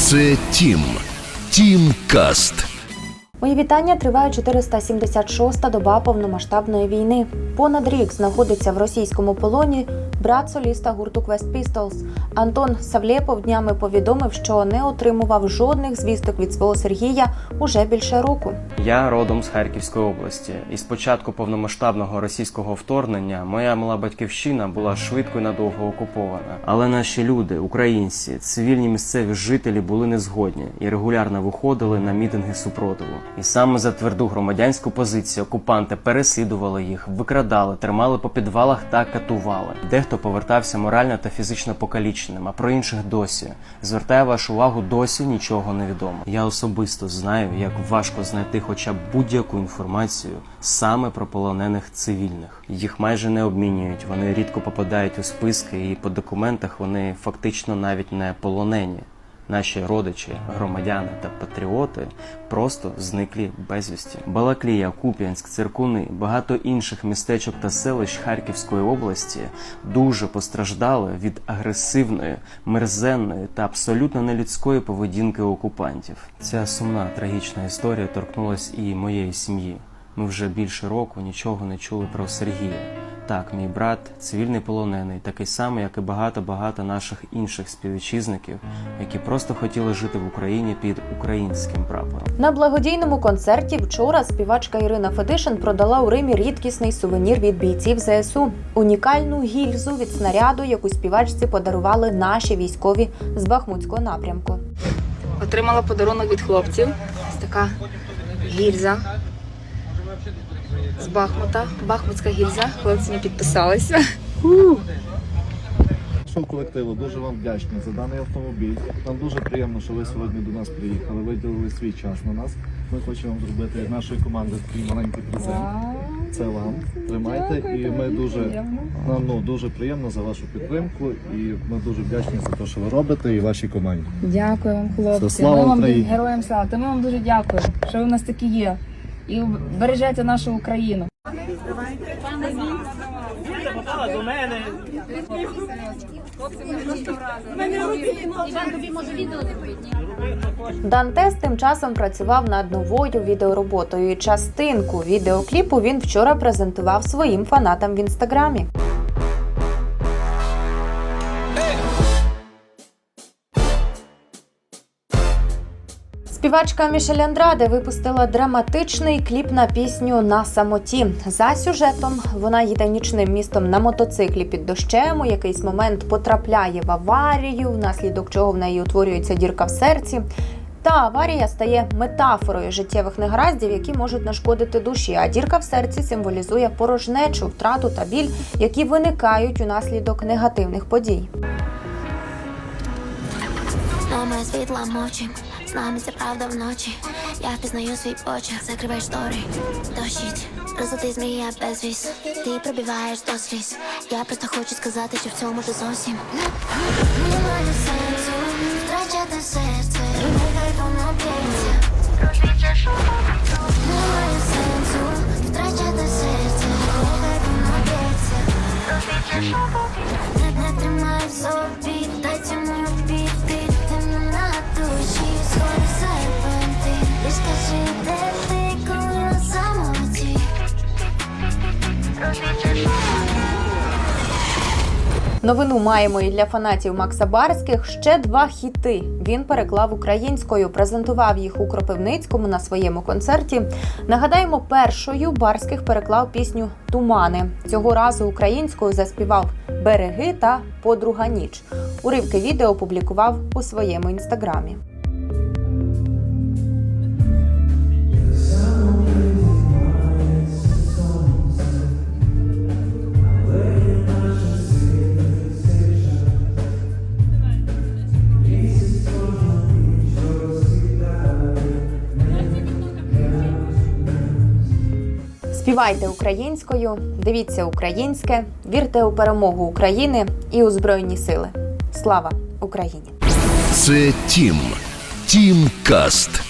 Це Тім. Тім Каст. Мої вітання триває 476-та доба повномасштабної війни. Понад рік знаходиться в російському полоні брат соліста гурту Quest Pistols. Антон Савлєпов днями повідомив, що не отримував жодних звісток від свого Сергія уже більше року. Я родом з Харківської області, і з початку повномасштабного російського вторгнення моя мала батьківщина була швидко і надовго окупована. Але наші люди, українці, цивільні місцеві жителі були незгодні і регулярно виходили на мітинги супротиву. І саме за тверду громадянську позицію окупанти переслідували їх, викрадали, тримали по підвалах та катували. Дехто повертався морально та фізично покаліченим, а про інших досі. Звертаю вашу увагу, досі нічого не відомо. Я особисто знаю, як важко знайти хоча б будь-яку інформацію саме про полонених цивільних. Їх майже не обмінюють, вони рідко попадають у списки, і по документах вони фактично навіть не полонені. Наші родичі, громадяни та патріоти просто зниклі безвісті. Балаклія, Куп'янськ, Циркуни, багато інших містечок та селищ Харківської області дуже постраждали від агресивної, мерзенної та абсолютно нелюдської поведінки окупантів. Ця сумна трагічна історія торкнулась і моєї сім'ї. Ми вже більше року нічого не чули про Сергія. Так, мій брат цивільний полонений, такий самий, як і багато-багато наших інших співвітчизників, які просто хотіли жити в Україні під українським прапором. На благодійному концерті вчора співачка Ірина Федишин продала у Римі рідкісний сувенір від бійців ЗСУ унікальну гільзу від снаряду, яку співачці подарували наші військові з Бахмутського напрямку. Отримала подарунок від хлопців. Ось така гільза з Бахмута. Бахмутська гільза. Хлопці не підписалися. Нашому колективу дуже вам вдячні за даний автомобіль. Нам дуже приємно, що ви сьогодні до нас приїхали, виділили свій час на нас. Ми хочемо вам зробити від нашої команди такий маленький презент. Це вам. Тримайте. І ми дуже нам ну, дуже приємно за вашу підтримку. І ми дуже вдячні за те, що ви робите, і вашій команді. Дякую вам, хлопці. Все, слава ми вам Україні. героям слава. Та ми вам дуже дякуємо, що ви в нас такі є. І бережете нашу Україну. Дантес тим часом працював над новою відеороботою. І частинку відеокліпу він вчора презентував своїм фанатам в інстаграмі. Співачка Мішель Андраде випустила драматичний кліп на пісню на самоті. За сюжетом вона їде нічним містом на мотоциклі під дощем. У якийсь момент потрапляє в аварію, внаслідок чого в неї утворюється дірка в серці. Та аварія стає метафорою життєвих негараздів, які можуть нашкодити душі. А дірка в серці символізує порожнечу, втрату та біль, які виникають унаслідок негативних подій. Мама світла мовчим, з нами це правда вночі. Я впізнаю свій почерк, закривай штори, дощить, розлитий змія безвіз. Ти пробиваєш до сліз. Я просто хочу сказати, що в цьому ти зовсім немає сенсу втрачати серце, нехай воно Новину маємо і для фанатів Макса Барських ще два хіти. Він переклав українською, презентував їх у Кропивницькому на своєму концерті. Нагадаємо, першою Барських переклав пісню Тумани. Цього разу українською заспівав Береги та Подруга ніч. Уривки відео опублікував у своєму інстаграмі. Співайте українською, дивіться українське, вірте у перемогу України і у Збройні Сили. Слава Україні! Це Тім. Тім Каст.